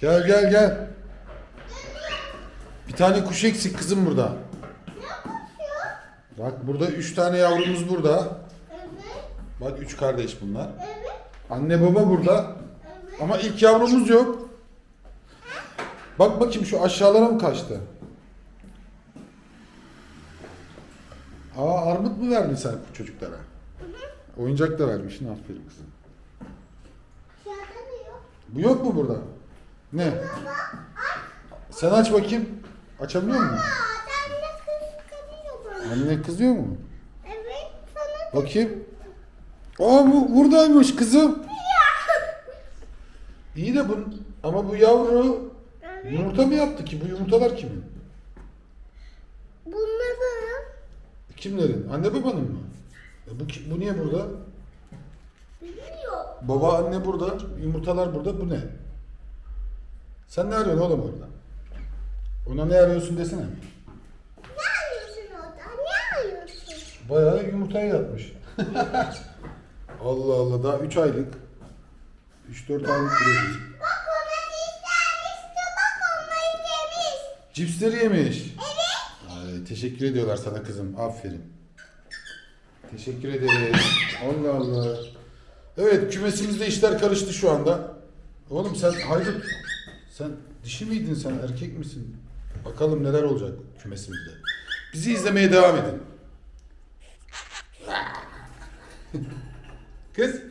Gel gel gel. Bir tane kuş eksik kızım burada. Bak burada üç tane yavrumuz burada. Evet. Bak üç kardeş bunlar. Evet. Anne baba burada. Ama ilk yavrumuz yok. Bak bakayım şu aşağılara mı kaçtı? Aa armut mu verdin sen çocuklara? Oyuncak da vermişsin aferin kızım. Ne? Bu yok mu burada? Ne? Sen aç bakayım. Açabiliyor musun? Anne kızıyor mu? Evet. Sana Bakayım. Aa bu buradaymış kızım. İyi de bu ama bu yavru yumurta mı yaptı ki? Bu yumurtalar kimin? Bunları Kimlerin? Anne babanın mı? E bu, bu niye burada? biliyor. Baba anne burada, yumurtalar burada. Bu ne? Sen ne arıyorsun oğlum orada? Ona ne arıyorsun desene. Ne arıyorsun orada? Ne arıyorsun? Bayağı yumurtaya yatmış. Allah Allah daha 3 aylık. 3-4 aylık bile Bak ona istermişti. Bak onları yemiş. Cipsleri yemiş. Evet. Ay, teşekkür ediyorlar sana kızım. Aferin. Teşekkür ederiz. Allah Allah. Evet kümesimizde işler karıştı şu anda. Oğlum sen haydut. Sen dişi miydin sen erkek misin? Bakalım neler olacak kümesimizde. Bizi izlemeye devam edin. Kız